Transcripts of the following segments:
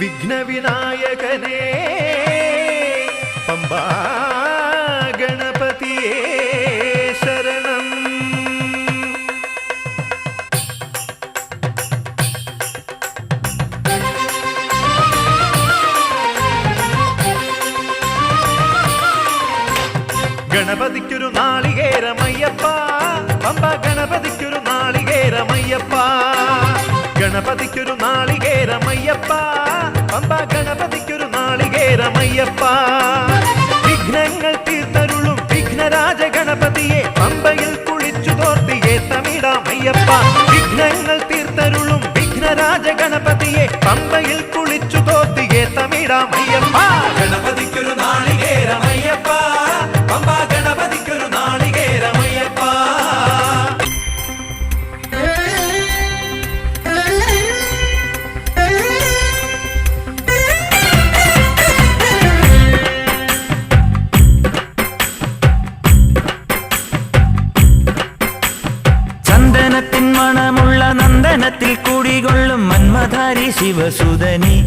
വിഘ്നവിനായകനേ പമ്പാ ഗണപതിയേ ശരണം. ഗണപതിക്കൊരു നാളികേരമയ്യപ്പ പമ്പ ഗണപതിക്കൊരു നാളികേരമയ്യപ്പ ഗണപതിക്കൊരു നാളികേരമയ്യപ്പ പമ്പ ഗണപതിക്കൊരു നാളികേരമയ്യപ്പ വിഘ്നങ്ങൾ തീർത്തരുളും വിഘ്നരാജ ഗണപതിയെ പമ്പയിൽ കുളിച്ചു തോർത്തിയെ തമിഴാമയ്യപ്പ വിഘ്നങ്ങൾ തീർത്തരുളും വിഘ്നരാജ ഗണപതിയെ പമ്പയിൽ കുളിച്ചു തോർത്തിയെ തമിഴാമയ്യപ്പ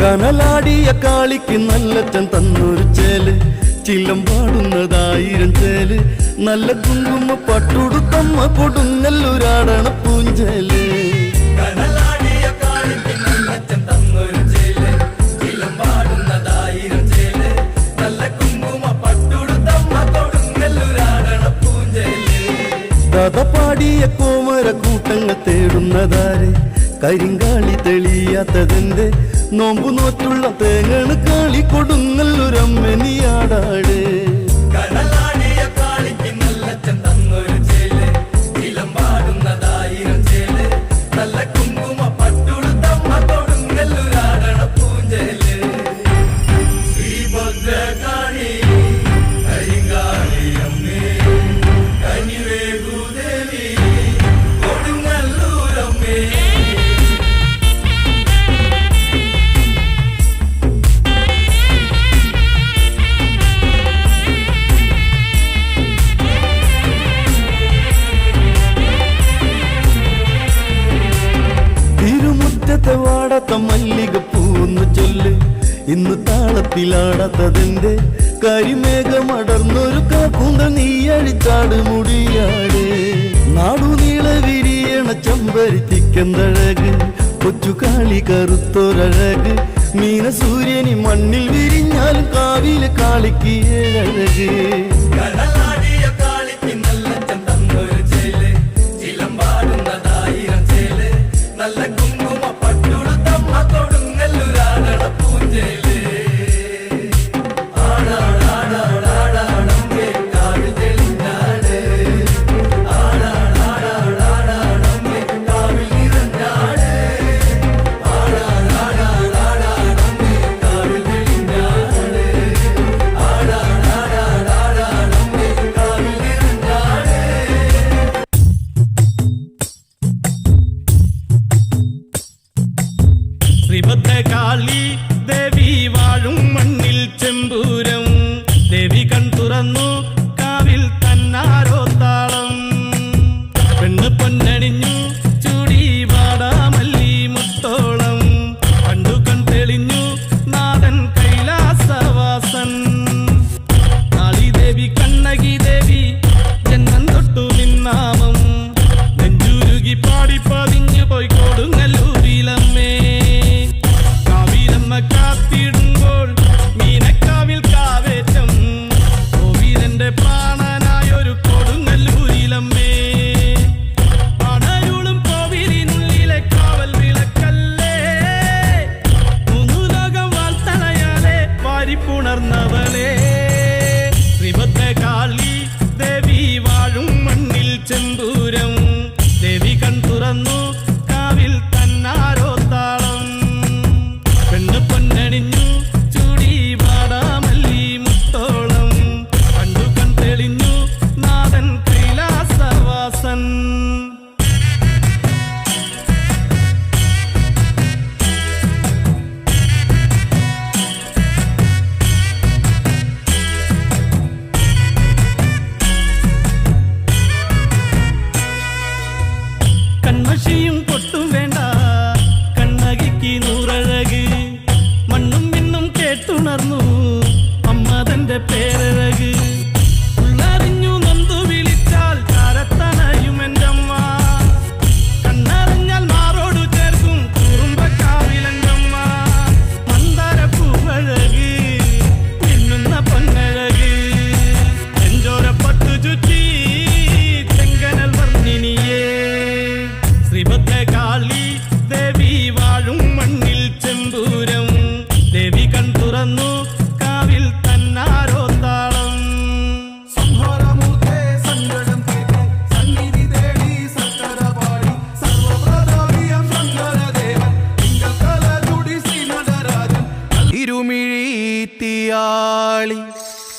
കനലാടിയ കാളിക്ക് നല്ലച്ചൻ തന്നൊരു ചേൽ. ചില്ലം പാടുന്നതായിരം ചേൽ. നല്ല കുങ്കുമ പട്ടുടുത്തമ്മ കൊടുങ്ങല്ലൊരാടണ പൂഞ്ചേൽ. കഥ പാടിയ കോമര കൂട്ടങ്ങൾ തേടുന്നതാരെ? കരിങ്കാളി തെളിയാത്തതിന്റെ നോമ്പു നോറ്റുള്ള തേങ്ങണ് കാളി കൊടുങ്ങല്ലൊരമ്മനിയാടാട് തിരുമുറ്റത്തെ കരിമേഘമടർന്നൊരു കാക്കുന്ത നീ അഴിച്ചാട് മുടിയാട്. നാടു നീള വിരിയണ ചമ്പരിത്തിക്കെന്തഴക് കൊച്ചു കാളി കറുത്തൊരഴക്. മീന സൂര്യനി മണ്ണിൽ വിരിഞ്ഞാലും കാവിലെ കാളിക്ക് ഏഴഴക്.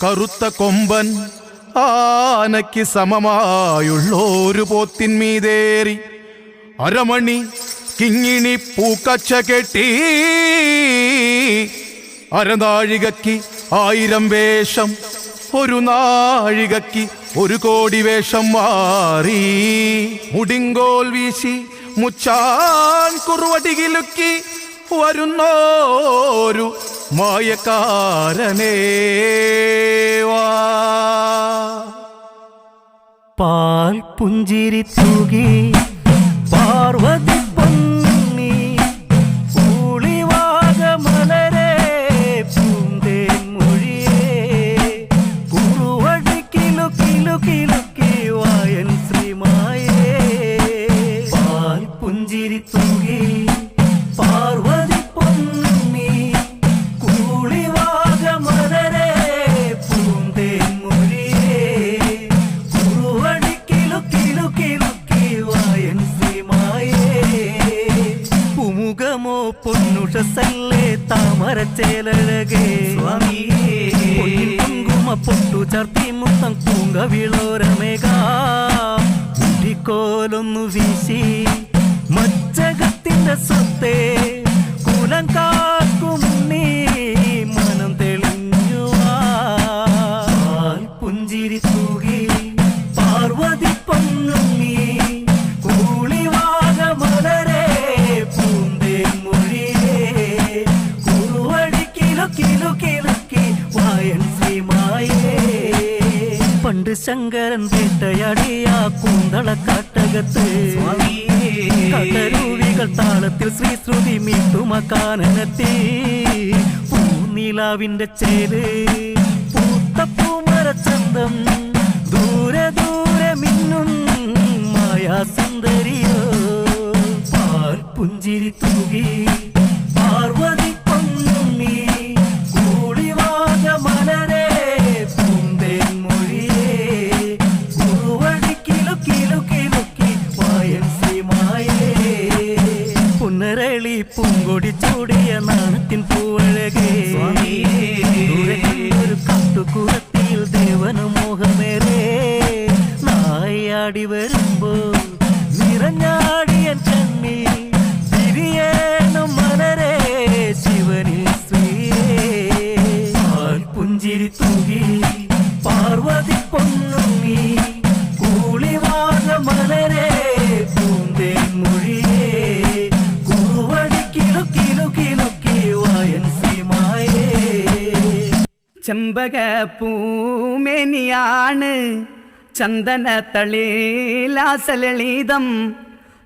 കറുത്ത കൊമ്പൻ ആനയ്ക്ക് സമമായുള്ളൊരു പോത്തിന്മീതേറി അരമണി കിങ്ങിണി പൂക്കച്ച കെട്ടി. അരനാഴികയ്ക്ക് ആയിരം വേഷം ഒരു നാഴികയ്ക്ക് ഒരു കോടി വേഷം മാറി. മുടിങ്കോൽ വീശി മുച്ചാൻ കുറുവടികിലുക്കി വരുന്നോരു മായക്കാരനേ. പാൽ പുഞ്ചിരി തൂകി പാർവതി പുമുഖമോ പൊന്നുഷസല്ലേ താമരച്ചേലഴകേ. പൊന്നിൻ കുങ്കുമ പൊട്ടു ചർത്തി മുത്തം തൂങ്ക വിളോരമേക മുടിക്കോലൊന്നു വീശി മച്ചകത്തിന്റെ സ്വത്തേ. കുലം കാക്കും കിലുക്കി വായൻ ശ്രീമായേ. പണ്ട് ശങ്കരൻ വേട്ടയാടിയ കൂന്തള കാട്ടകത്ത്. കടരൂവികൾ താളത്തിൽ ശ്രീ ശ്രുതി മീട്ടുമക്കാനെത്തി പൂനിലാവിന്റെ ചേര് പൂത്ത പൂമരച്ചന്തം ദൂരെ ദൂരെ മിന്നും മായാ സുന്ദരിയോ പാൽ പുഞ്ചിരി തൂകി പാർവതി പുന്നരളി പൂങ്കൊടി ചൂടിയ നാണത്തിൻ പൂവഴകേ. ഒരു കണ്ടൊരു ദേവനു മോഹമേറേ. നായാടി വരുമ്പോ നിറഞ്ഞാടിയ കണ്ണി തിരിയേണം മലരെ ശിവനി ശ്രീയേ പുഞ്ചിരി തൂകി പാർവതി പൊന്നുങ്ങി ചെമ്പക പൂമേനിയാണ്. ചന്ദന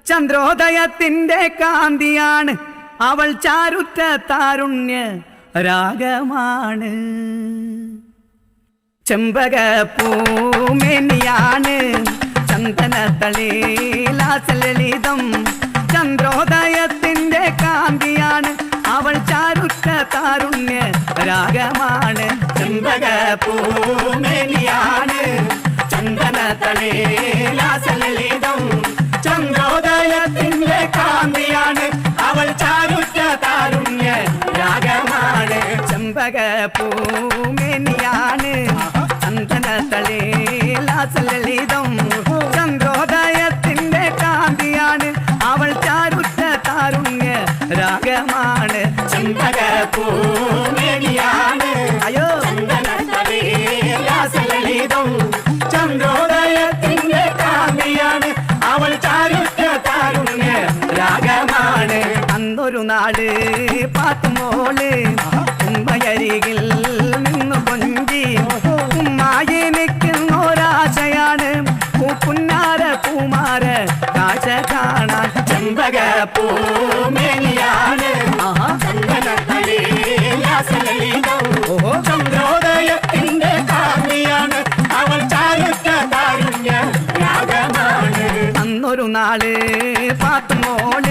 ചന്ദ്രോദയത്തിന്റെ കാന്തിയാണ്. അവൾ ചാരുറ്റ താരുണ്യ രാഗമാണ്. ചെമ്പക പൂമേനിയാണ്. ചന്ദന ചന്ദ്രോദയത്തിന്റെ കാന്തിയാണ്. അവൾ ചാരുറ്റ താരുണ്യ രാഗമാണ്. ചെമ്പക പൂമേനിയാണ് ചന്ദന തളിലാസലളിതം ചന്ദ്രോദയത്തിന്റെ കാന്തിയാണ് അവൾ ചാരുറ്റ താരുണ്യ രാഗമാണ് ചെമ്പക പൂമേനിയാണ് ചന്ദന തളിലാസലളിതം ചന്ദ്രോദയത്തിന്റെ കാന്തിയാണ് അവൾ ചാരുറ്റ താരുണ്യ രാഗമാണ് ചെമ്പക പൂമേനിയാണ് നാട് പാത്തുമോൾ ഉമ്മയരികിൽ നിന്നു കൊഞ്ചി ഉമ്മായി നിൽക്കുന്നൊരാശയാണ് പൂക്കുന്നാര പൂമാര കാഴ്ച കാണാൻ ചെമ്പക പൂമേനിയാണ്. ഓഹോ. ചന്ദ്രോദയത്തിന്റെ കാന്തിയാണ് അവൾ ചാരുറ്റ കാരുണ്യ രാഗമാണ് അന്നൊരു നാൾ പാത്തുമോൾ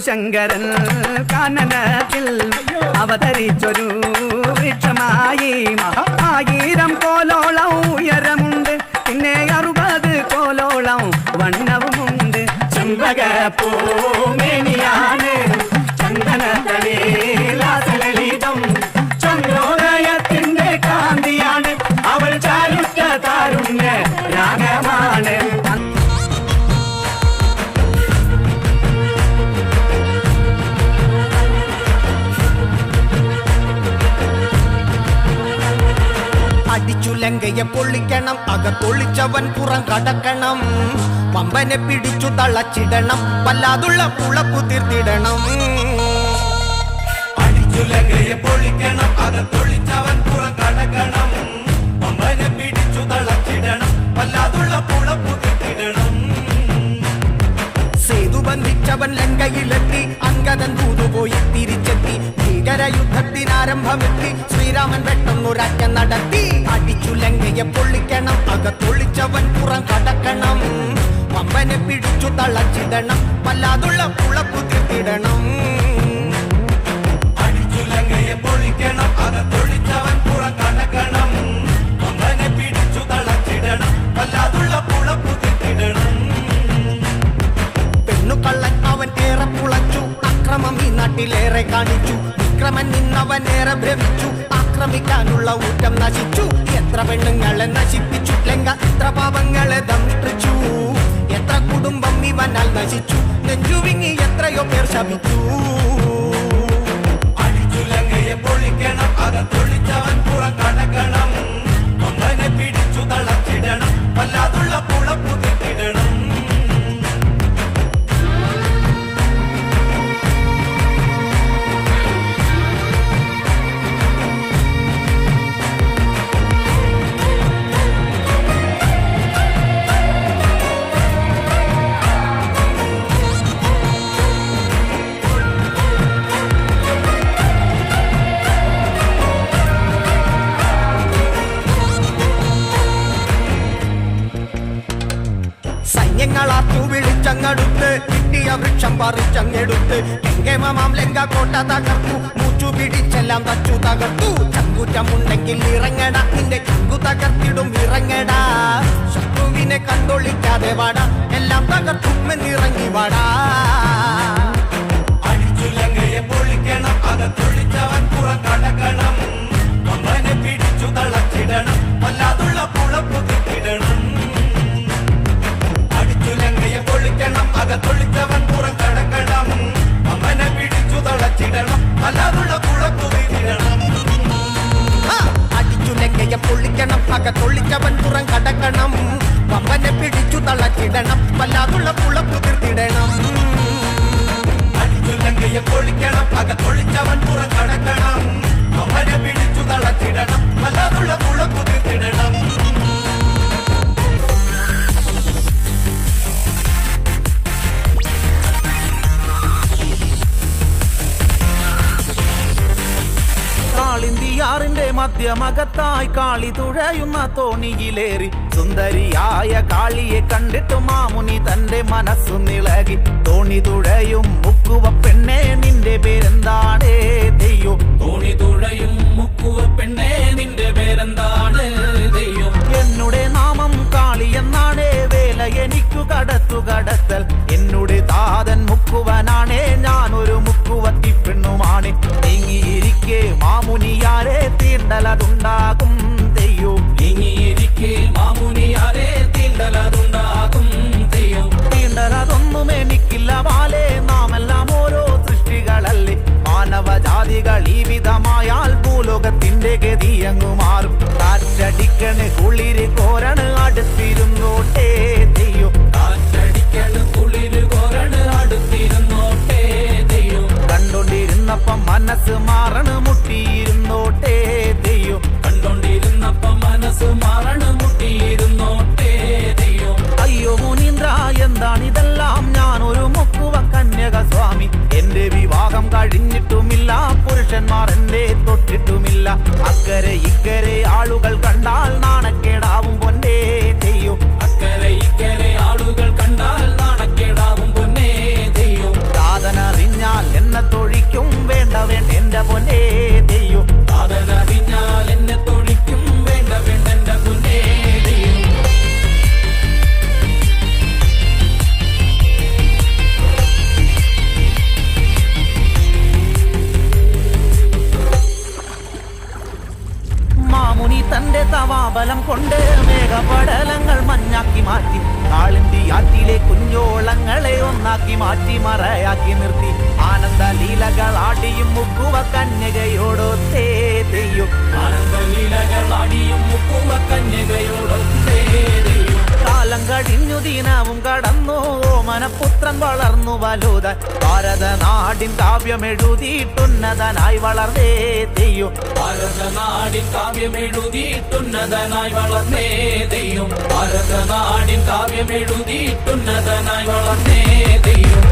ശങ്കരൻ കാനനത്തിൽ അവതരിച്ചൊരു വൃക്ഷമായി. ആയിരം കോലോളം ഉയരമുണ്ട്. പിന്നെ അറുപത് കോലോളം വണ്ണവുമുണ്ട്. ചെമ്പക പൂമേനിയാണ്. ചന്ദനത്തലീലാസലളിതം ചന്ദ്രോദയത്തിന്റെ കാന്തിയാണ് അവൾ ചാരുറ്റ താരുണ്യ രാഗമാണ്. അടിച്ചുലങ്കയെ പൊള്ളിക്കണം അകത്തൊളിച്ചവൻ പുറം കടക്കണം. പമ്പനെ പിടിച്ചു തളച്ചിടണം വല്ലാതുള്ള പുളപ്പു തീർത്തിടണം അടിച്ചുലകയെ പൊളിക്കണം. അകത്തൊളിച്ചവൻ പുറം കടക്കണം അമ്മനെ പിടിച്ചു തളച്ചിടണം. വല്ലാതുള്ള പുളപ്പു തിട്ടിടണം സേതു ബന്ധിച്ചവൻ ലങ്കയിലെത്തി. അങ്കദൻ തൂതുപോയി തിരിച്ചെത്തി. ഭീകര യുദ്ധത്തിനാരംഭമെത്തി ശ്രീരാമൻ പെട്ടെന്നൊരറ്റ നടത്തി. അടിച്ചു ലങ്കയെ പൊള്ളിക്കണം അകത്തൊളിച്ചവൻ പുറം കടക്കണം. പമ്പനെ പിടിച്ചു തളച്ചിടണം. വല്ലാതുള്ള പുളപ്പു തീർത്തിടണം അടിച്ചുലകയെ പൊളിക്കണം അകത്തൊളിച്ചവൻ പുറം കടക്കണം പമ്പനെ പിടിച്ചു തളച്ചിടണം. വല്ലാതുള്ള പുളപ്പു തിട്ടിടണം പെണ്ണുകള്ളൻ അവൻ ഏറെ പുളച്ചു. അക്രമം ഈ നാട്ടിലേറെ കാണിച്ചു. വിക്രമൻ നിന്നവൻ ഏറെ ഭ്രമിച്ചു. ആക്രമിക്കാനുള്ള ഊറ്റം നശിച്ചു. എത്ര പെണ്ണുങ്ങളെ നശിപ്പിച്ചു. ലങ്ക എത്ര പാപങ്ങളെ ദംഷ്ടിച്ചു. എത്ര കുടുംബം ഇവനാൽ നശിച്ചു. നെഞ്ചുവിങ്ങി എത്രയോ പേർ ശപിച്ചു. പിടിച്ചു തളച്ചിടണം. വല്ലാതുള്ള പുളപ്പു വിളിച്ചങ്ങടുത്ത് കിട്ടിയ വൃക്ഷം പറിച്ചങ്ങെടുത്ത് എങ്കേമമാം ലങ്ക കോട്ട തകർത്തു. മൂച്ചു പിടിച്ചെല്ലാം തച്ചു തകർത്തു. ചങ്കുറ്റമുണ്ടെങ്കിൽ ഇറങ്ങട. നിന്റെ ചങ്കു തകർത്തിടും ഇറങ്ങടാ ശത്രുവിനെ കണ്ടൊളിക്കാതെ വാട. എല്ലാം തകർത്തുമെന്നിറങ്ങി വാടാ. അടിച്ചുലങ്കയെ പൊളിക്കണം. അകത്തൊളിച്ചവൻ പിടിച്ചു തളച്ചിടണം. വല്ലാതുള്ള പുളപ്പു പൊളിക്കണം മധ്യമകത്തായി കാളി തുഴയുന്ന തോണിയിലേറി. സുന്ദരിയായ കാളിയെ കണ്ടിട്ട് മാമുനി തന്റെ മനസ്സു നിളകി. തോണി തുഴയും മുക്കുവ പെണ്ണെ നിന്റെ പേരെന്താണ്? തെയ്യോ തോണി തുഴയും മുക്കുവ പെണ്ണേ നിന്റെ പേരെന്താണ്? തെയ്യോ എന്നുടെ നാമം കാളി എന്നാണേ വേല എനിക്കു കടത്തു കടത്തൽ. എന്നുടെ താതൻ മുക്കുവനാണേ ഞാനൊരു മുക്കുവത്തി പെണ്ണുമാണ്. നീങ്ങിയിരിക്കെ മാമുനിയാരെ തീണ്ടലതുണ്ടാകും. തെയ്യോ. നീങ്ങിയിരിക്കെ മാമുനിയാരെ തീണ്ടലതുണ്ടാകും. തെയ്യോ. തീണ്ടലതൊന്നും എനിക്കില്ല പാലെ നാമെല്ലാം ഓരോ സൃഷ്ടികളല്ലേ. മാനവജാതികൾ ഈ വിധമായാൽ ഭൂലോകത്തിന്റെ ഗതി അങ്ങു മാറും. കാറ്റടിക്കണ് കുളിര് പുരുഷന്മാർ എന്റെ തൊട്ടിട്ടുമില്ല. അക്കരെ ഇക്കരെ ഒന്നാക്കി മാറ്റി മറയാക്കി നിർത്തി. ആനന്ദ ലീലകൾ ആടിയും മുക്കുവ കന്യകയോടൊത്തേ തെയ്യും. ആനന്ദലീലകൾ ആടിയും മുക്കുവ കന്യകയോടൊത്തേ കാലം കഴിഞ്ഞു ദീനവും കടന്നു. ഓമനപുത്രൻ വളർന്നു വലുത ഭാരത നാടിൻ കാവ്യമെഴുതിയിട്ടുന്നതനായി വളർന്നേ തെയ്യും. ഭാരതനാടിൻ കാവ്യമെഴുതിയിട്ടുന്നതനായി വളർന്നേ നാടിൻ ഭാരതനാടിൻ കാവ്യമെഴുതിയിട്ടുന്നതനായി വളർന്നേ ദൈവം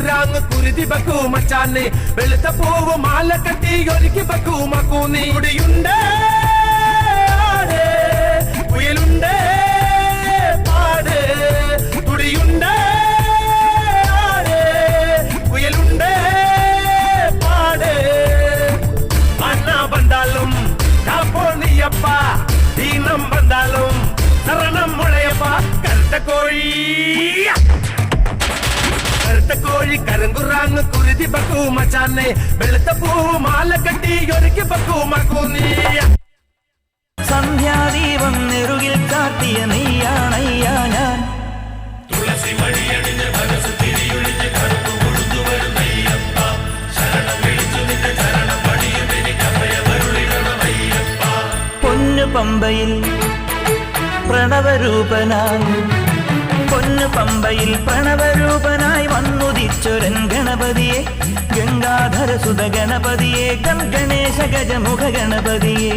കുരാങ് കുരുതി ബക്കൂ മച്ചാനെ. വെളുത്ത പൂവ് മാല കട്ടി ഒരുക്കി ബക്കൂ മക്കൂ നീ ഇവിടെയുണ്ട് കുയലുണ്ട്. വെളുത്ത കോഴി കരങ്കുറാങ് കുരുതി പക്കൂ മച്ചാന്നെ വെളുത്ത പൂ മാല കട്ടി ഒരുക്കി പക്കൂ മക്കൂ നീ സന്ധ്യാദീപം നെറുകിൽ കാട്ടിയ നീയാണയ്യാ ഞാൻ. തുളസി വഴിയണിഞ്ഞ മനസ്സ് തിരിയൊഴിഞ്ഞ കറുപ്പ് കൊഴുത്തു വരുന്നയ്യപ്പ പൊന്നു പമ്പയിൽ പ്രണവരൂപനാണ് പമ്പയിൽ പ്രണവരൂപനായി വന്നുദിച്ചൊരൻ ഗണപതിയെ. ഗംഗാധര സുത ഗണപതിയെ ഗണേശ ഗജമുഖ ഗണപതിയെ.